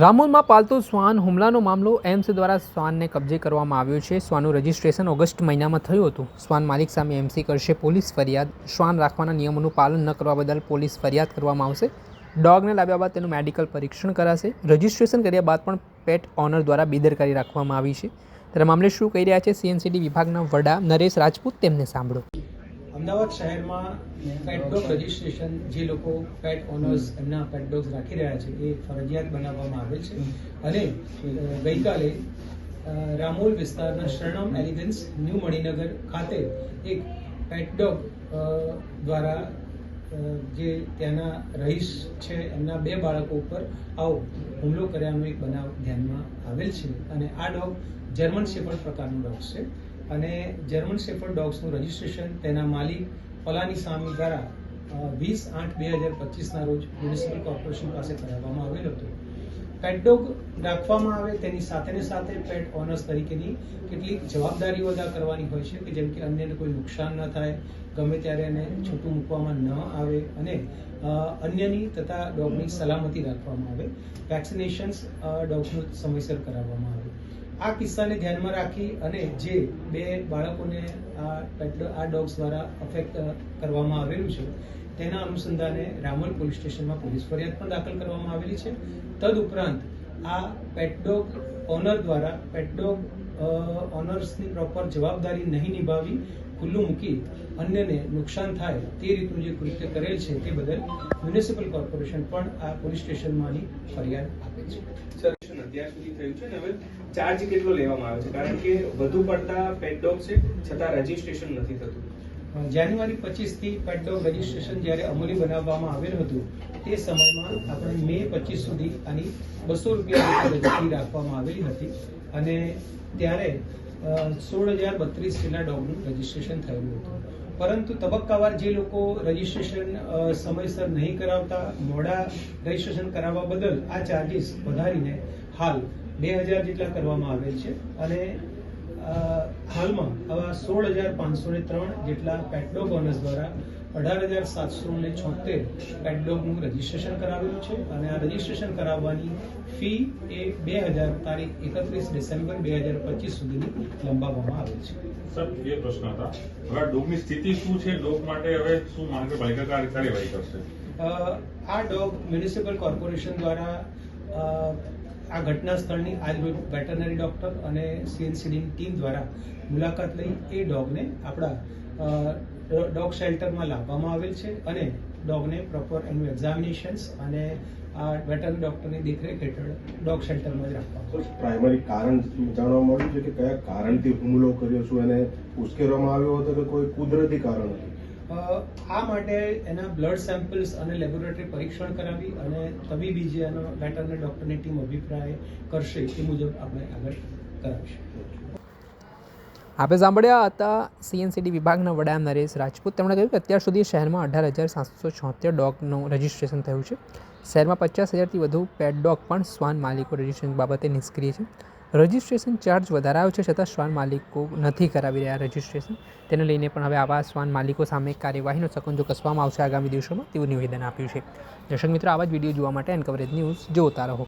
રામોલમાં પાલતુ શ્વાન હુમલાનો મામલો એમ્સ દ્વારા શ્વાનને કબજે કરવામાં આવ્યો છે. શ્વાનનું રજિસ્ટ્રેશન ઓગસ્ટ મહિનામાં થયું હતું. શ્વાન માલિક સામે એમસી કરશે પોલીસ ફરિયાદ. શ્વાન રાખવાના નિયમોનું પાલન ન કરવા બદલ પોલીસ ફરિયાદ કરવામાં આવશે. ડોગને લાવ્યા બાદ તેનું મેડિકલ પરીક્ષણ કરાશે. રજિસ્ટ્રેશન કર્યા બાદ પણ પેટ ઓનર દ્વારા બેદરકારી રાખવામાં આવી છે. ત્યારે મામલે શું કહી રહ્યા છે સીએનસીડી વિભાગના વડા નરેશ રાજપૂત તેમને સાંભળો. અમદાવાદ શહેરમાં પેટ ડોગ રજિસ્ટ્રેશન જે લોકો પેટ ઓનર્સ એમના પેટ ડોગ્સ રાખી રહ્યા છે, એ ફરજિયાત બનાવવામાં આવેલ છે. અને ગઈકાલે રામોલ વિસ્તારના શરણમ એલિગન્સ ન્યૂ મણિનગર ખાતે એક પેટ ડોગ દ્વારા જે ત્યાંના રહીશ છે, એમના બે બાળકો ઉપર આવો હુમલો કર્યાનો એક બનાવ ધ્યાનમાં આવેલ છે. અને આ ડોગ જર્મન શેપર્ડ પ્રકારનું ડોગ છે. અને જર્મન શેફર્ડ ડોગ્સનું રજિસ્ટ્રેશન તેના માલિક પલાની સામી દ્વારા વીસ આઠ બે હજાર પચીસના રોજ મ્યુનિસિપલ કોર્પોરેશન પાસે કરાવવામાં આવેલ હતું. પેટ ડોગ રાખવામાં આવે તેની સાથે સાથે પેટ ઓનર્સ તરીકેની કેટલીક જવાબદારીઓ અદા કરવાની હોય છે, કે જેમ કે અન્યને કોઈ નુકસાન ન થાય, ગમે ત્યારે એને છૂટું મૂકવામાં ન આવે અને અન્યની તથા ડોગની સલામતી રાખવામાં આવે. વેક્સિનેશન્સ ડોગનું સમયસર કરાવવામાં આવે. આ કિસ્સાને ધ્યાનમાં રાખી અને જે બે બાળકોને આ આ ડોગ્સ દ્વારા અફેક્ટ કરવામાં આવેલું છે, તેના અનુસંધાને રામોલ પોલીસ સ્ટેશનમાં પોલીસ ફરિયાદ પણ દાખલ કરવામાં આવેલી છે. તદ ઉપરાંત આ પેટડોગ ઓનર દ્વારા પેટડોગ ઓનર્સની પ્રોપર જવાબદારી નહીં નિભાવી ખુલ્લું મૂકી અન્યને નુકસાન થાય તે રીતનું જે કૃત્ય કરેલ છે તે બદલ મ્યુનિસિપલ કોર્પોરેશન પણ આ પોલીસ સ્ટેશનમાંની ફરિયાદ આપે છે. સર્વેક્ષણ અત્યાર સુધી થયું છે ને હવે ચાર્જ કેટલો લેવામાં આવે છે? કારણ કે વધુ પડતા પેટડોગ છે, છતાં રજીસ્ટ્રેશન નથી થતું. જાન્યુઆરી પચીસથી થી ડોગ રજીસ્ટ્રેશન જ્યારે અમલી બનાવવામાં આવેલ હતું, તે સમયમાં આપણે મે પચીસ સુધી આની બસો રૂપિયા રાખવામાં આવેલી હતી. અને ત્યારે સોળ હજાર બત્રીસ જેટલા ડોગનું રજીસ્ટ્રેશન થયેલું હતું. પરંતુ તબક્કાવાર જે લોકો રજીસ્ટ્રેશન સમયસર નહીં કરાવતા, મોડા રજીસ્ટ્રેશન કરાવવા બદલ આ ચાર્જિસ વધારીને હાલ બે હજાર જેટલા કરવામાં આવેલ છે. અને હાલમાં આવા સોળ હજાર પાંચસો ને ત્રણ જેટલા પેટડોગ ઓનર્સ દ્વારા અઢાર હજાર સાતસો ને છોતેર પેટડોગનું રજીસ્ટ્રેશન કરાવેલું છે અને આ રજીસ્ટ્રેશન કરાવવાની ફી એ બે હજાર તારીખ એકત્રીસ ડિસેમ્બર બે હજાર પચીસ સુધીની લંબાવવામાં આવે છે. સર એ પ્રશ્ન હતા. હવે ડોગની સ્થિતિ શું છે? ડોગ માટે હવે શું મહાનગરપાલિકા કાર્ય- કાર્યવાહી કરશે? આ ડોગ મ્યુનિસિપલ કોર્પોરેશન દ્વારા આ ઘટના સ્થળની આજ રોજ વેટરનરી ડોક્ટર અને સીએનસીડીની ટીમ દ્વારા મુલાકાત લઈ એ ડોગને આપણા ડોગ શેલ્ટરમાં લાવવામાં આવેલ છે અને ડોગને પ્રોપર એનું એક્ઝામિનેશન્સ અને આ વેટરનરી ડોક્ટરની દેખરેખ હેઠળ ડોગ શેલ્ટરમાં જ રાખવામાં પ્રાઇમરી કારણ જાણવા મળ્યું છે કે કયા કારણથી હુમલો કર્યો છું? એને ઉશ્કેરવામાં આવ્યો હતો કે કોઈ કુદરતી કારણ હતું? આ માટે એના બ્લડ સેમ્પલ્સ અને લેબોરેટરી પરીક્ષણ કરાવી અને તબીબી જે એનો વેટરનરી ડોક્ટરની ટીમ અભિપ્રાય કરશે એ મુજબ આપણે આગળ કરાવીશું. આપણે સાંભળ્યા હતા સીએનસીડી વિભાગના વડા નરેશ રાજપૂત. તેમણે કહ્યું કે અત્યાર સુધી શહેરમાં અઢાર હજાર સાતસો છોતેર ડોગનું રજિસ્ટ્રેશન થયું છે. શહેરમાં પચાસ હજારથી વધુ પેટ ડોગ પણ શ્વાન માલિકો રજિસ્ટ્રેશન બાબતે નિષ્ક્રિય છે. રજિસ્ટ્રેશન ચાર્જ વધારાયો છે છતાં શ્વાન માલિકો નથી કરાવી રહ્યા રજિસ્ટ્રેશન. તેને લઈને પણ હવે આવા શ્વાન માલિકો સામે કાર્યવાહીનો સકંજો કસવામાં આવશે આગામી દિવસોમાં તેવું નિવેદન આપ્યું છે. દર્શક મિત્રો, આવા જ વીડિયો જોવા માટે એન કવરેજ ન્યૂઝ જોતા રહો.